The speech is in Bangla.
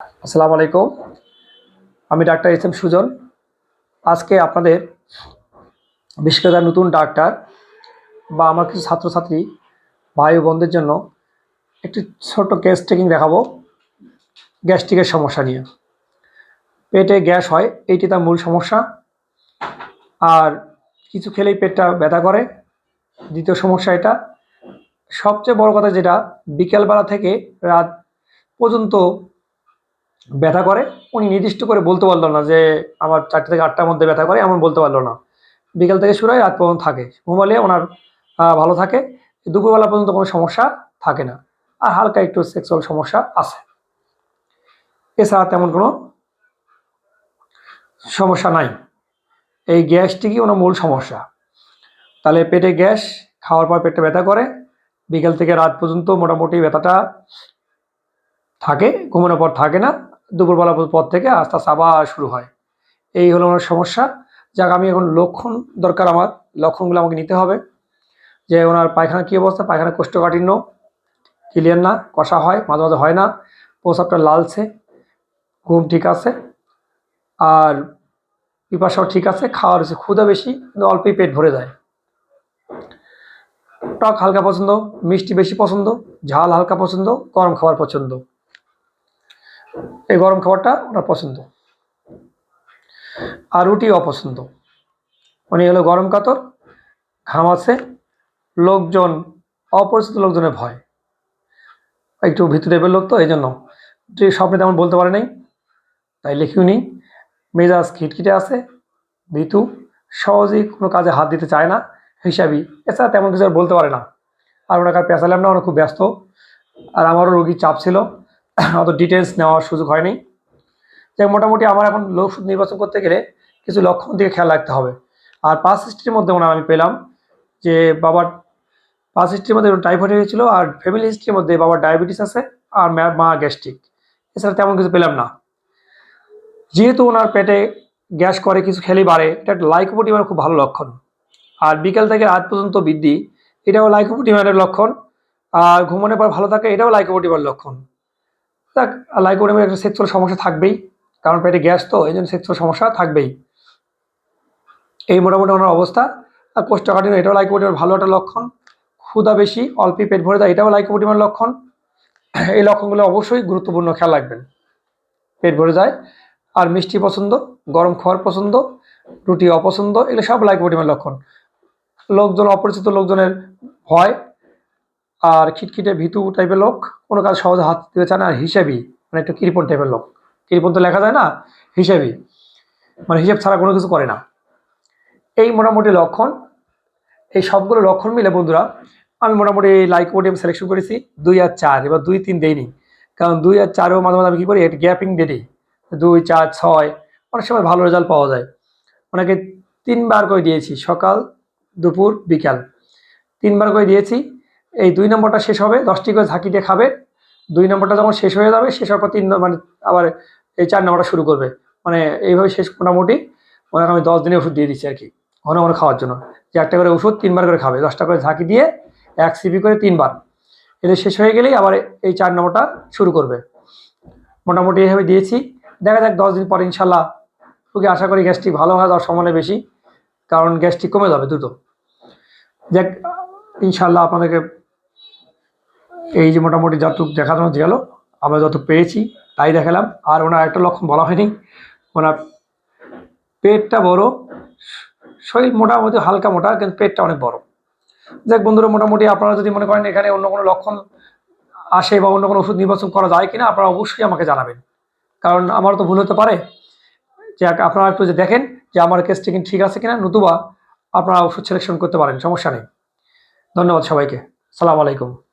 আসসালামু আলাইকুম। আমি ডাক্তার এস এম সুজন। আজকে আপনাদের বিশেষ করে নতুন ডাক্তার বা আমার কিছু ছাত্রছাত্রী ভাই বোনদের জন্য একটি ছোট গ্যাস টেকিং দেখাবো গ্যাস্ট্রিকের সমস্যা নিয়ে। পেটে গ্যাস হয়, এইটি তার মূল সমস্যা। আর কিছু খেলেই পেটটা ব্যথা করে, দ্বিতীয় সমস্যা এটা। সবচেয়ে বড় কথা যেটা, বিকেলবেলা থেকে রাত পর্যন্ত ব্যথা করে, উনি নির্দিষ্ট করে বলতে পারল না যে আমার চারটে থেকে আটটার মধ্যে ব্যথা করে, এমন বলতে পারল না। বিকেল থেকে শুরু হয়, রাত পর্যন্ত থাকে। ঘুমালে ওনার ভালো থাকে। দুপুরবেলা পর্যন্ত কোনো সমস্যা থাকে না। আর হালকা একটু সেক্সুয়াল সমস্যা আছে। এছাড়া তেমন কোনো সমস্যা নাই। এই গ্যাসটিকই ওনার মূল সমস্যা। তাহলে পেটে গ্যাস, খাওয়ার পর পেটে ব্যথা করে। বিকেল থেকে রাত পর্যন্ত মোটামুটি ব্যথাটা থাকে, ঘুমানোর পর থাকে না। দুপুরবেলা পর থেকে আস্তে আস্তে আবার শুরু হয়। এই হলো আমার সমস্যা। যাক, আমি এখন লক্ষণ দরকার আমার। লক্ষণগুলো আমাকে নিতে হবে। যে ওনার পায়খানা কী অবস্থা? পায়খানা কোষ্ঠকাঠিন্য। ক্লিয়ার না? কষা হয়? মাঝে মাঝে হয় না? প্রসাবটা লালছে। ঘুম ঠিক আছে। আর পিপাসাও ঠিক আছে। খাওয়ার হচ্ছে ক্ষুধা বেশি, কিন্তু অল্পই পেট ভরে যায়। টক হালকা পছন্দ, মিষ্টি বেশি পছন্দ, ঝাল হালকা পছন্দ, গরম খাবার পছন্দ। এই গরম খাবারটা ওনার পছন্দ। আর রুটি অপছন্দ। উনি হলো গরম কাতর, ঘাম আছে, লোকজন, অপরিচিত লোকজনের ভয়। একটু ভিতরে টাইপের লোক তো এই জন্য যে স্বপ্নে তেমন বলতে পারে নাই, তাই লিখিও নি মেজাজ খিটখিটে আছে, ভিতু, সহজেই কোনো কাজে হাত দিতে চায় না হিসাবই এছাড়া তেমন কিছু আর বলতে পারে না। আর ওনাকে পেঁচালাম না ওরা খুব ব্যস্ত। আর আমারও রোগীর চাপ ছিল অত ডিটেলস নেওয়ার সুযোগ হয়নি। যে মোটামুটি আমার এখন ওষুধ নির্বাচন করতে গেলে কিছু লক্ষণ দিকে খেয়াল রাখতে হবে। আর পাঁচ হিস্ট্রির মধ্যে ওনার আমি পেলাম যে বাবার পাঁচ হিস্ট্রির মধ্যে টাইফয়েড হয়েছিল আর ফ্যামিলি হিস্ট্রির মধ্যে বাবার ডায়াবেটিস আছে আর মা- গ্যাস্ট্রিক এছাড়া তেমন কিছু পেলাম না। যেহেতু ওনার পেটে গ্যাস করে, কিছু খেলেই বাড়ে, এটা একটা লাইকোপোডিমার খুব ভালো লক্ষণ। আর বিকেল থেকে রাত পর্যন্ত বৃদ্ধি, এটাও লাইকোপোডিমারের লক্ষণ। আর ঘুমানোর পর ভালো থাকে, এটাও লাইকোপোডিমার লক্ষণ। দেখ লাইকোপোডিমার একটা সেক্সুয়াল সমস্যা থাকবেই। কারণ পেটে গ্যাস তো, এই জন্য সেক্সুয়াল সমস্যা থাকবেই। এই মোটামুটি ওনার অবস্থা। আর কোষ্ঠকাঠিন্য, এটাও লাইকোপোডিমার ভালো একটা লক্ষণ। ক্ষুধা বেশি, অল্পই পেট ভরে যায়, এটাও লাইকোপোডিমার লক্ষণ। এই লক্ষণগুলো অবশ্যই গুরুত্বপূর্ণ খেয়াল রাখবেন। পেট ভরে যায়, আর মিষ্টি পছন্দ, গরম খাওয়ার পছন্দ, রুটি অপছন্দ, এগুলো সব লাইকোপোডিমার লক্ষণ। লোকজন, অপরিচিত লোকজনের ভয় আর খিটখিটে ভিতু টাইপের লোক, কোনো কাজ সহজে হাত দিতে চায় না, আর হিসেবি মানে একটু কৃপণ টাইপের লোক। কৃপণ তো লেখা যায় না, হিসেবি মানে হিসেব ছাড়া কোনো কিছু করে না। এই মোটামুটি লক্ষণ, এই সবগুলো লক্ষণ মিলে বন্ধুরা, আমি মোটামুটি লাইক লাইকোপোডিয়াম সিলেকশন করেছি দুই আর চার, এবার দুই তিন দেইনি। কারণ দুই আর চারেও মাঝে মাঝে আমি কী করি এটা গ্যাপিং দিয়ে দিই। দুই, চার, ছয়, অনেক সময় ভালো রেজাল্ট পাওয়া যায়। ওনাকে তিনবার করে দিয়েছি, সকাল, দুপুর, বিকাল। তিনবার করে দিয়েছি এই দুই নম্বরটা শেষ হবে, দশটি করে ঝাঁকি দিয়ে খাবে। দুই নম্বরটা যখন শেষ হয়ে যাবে, শেষ হওয়ার পর তিন মানে আবার এই চার নম্বরটা শুরু করবে। মানে এইভাবে শেষ মোটামুটি ওনাকে আমি দশ দিনে ওষুধ দিয়ে দিচ্ছি আর কি ঘন ঘন খাওয়ার জন্য। যে একটা করে ওষুধ তিনবার করে খাবে, দশটা করে ঝাঁকি দিয়ে এক সিপি করে তিনবার। এদের শেষ হয়ে গেলেই আবার এই চার নম্বরটা শুরু করবে। মোটামুটি এইভাবে দিয়েছি। দেখা যাক দশ দিন পর ইনশাল্লাহ রোগী আশা করি গ্যাস্ট্রিক ভালো হয়, যাওয়ার সম্ভাবনা বেশি, কারণ গ্যাস্ট্রিক কমে যাবে দ্রুত। দেখ ইনশাল্লাহ আপনাদেরকে এই যে মোটামুটি যতটুকু দেখানো গেল, আমরা যত পেয়েছি তাই দেখালাম। আর ওনার একটা লক্ষণ বলা হয়নি। ওনার পেটটা বড়, শরীর মোটামুটি হালকা মোটা, কিন্তু পেটটা অনেক বড়। যাক বন্ধুরা, মোটামুটি আপনারা যদি মনে করেন এখানে অন্য কোনো লক্ষণ আসে বা অন্য কোনো ওষুধ নির্বাচন করা যায় কিনা, আপনারা অবশ্যই আমাকে জানাবেন। কারণ আমারও তো ভুল হতে পারে। যে আপনারা একটু যে দেখেন যে আমার কেস টেকিং ঠিক আছে কিনা, নতুবা আপনারা ওষুধ সিলেকশন করতে পারেন, সমস্যা নেই। ধন্যবাদ সবাইকে। সালাম আলাইকুম।